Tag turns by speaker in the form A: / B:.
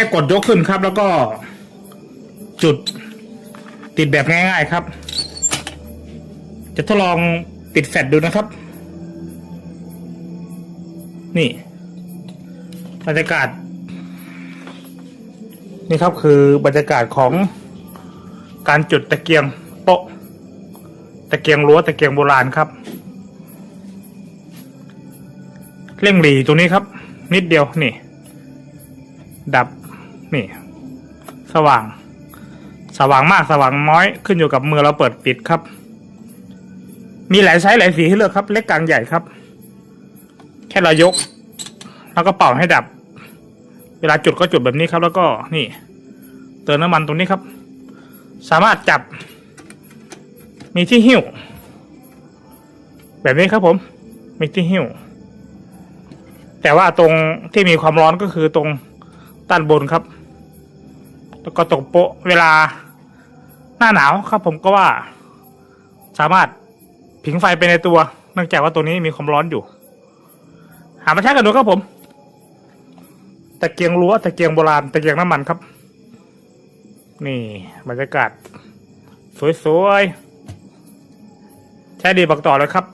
A: ค่กดยกขึ้นครับ แล้วก็จุดติดแบบง่ายๆครับ จะทดลองติดแฟลชดูนะครับ นี่บรรยากาศ นี่ครับคือบรรยากาศของการจุดตะเกียงโป๊ะตะเกียงรั้วตะเกียงโบราณครับ เร่งหลีตรงนี้ครับ นิดเดียวนี่ ดับ นี่ สว่าง สว่างมากสว่างน้อย ขึ้นอยู่กับมือเราเปิดปิดครับ มีหลายไซส์หลายสีให้เลือกครับ เล็กกลางใหญ่ครับ แค่เรายก แล้วก็เป่าให้ดับ เวลาจุดก็จุดแบบนี้ครับ แล้วก็นี่ เติมน้ำมันตรงนี้ครับ สามารถจับ มีที่หิ้ว แบบนี้ครับผม มีที่หิ้วแต่ว่าตรงที่มีความร้อนก็คือตรงด้านบนครับ แล้วก็ตรงโปะเวลาหน้าหนาวครับผมก็ว่า สามารถผิงไฟไปในตัว เนื่องจากว่าตัวนี้มีความร้อนอยู่ หามาใช้กันดูครับผมตะเกียงรั้วตะเกียงโบราณตะเกียงน้ำมันครับ นี่บรรยากาศ สวยๆ ใช้ดีบอกต่อเลยครับ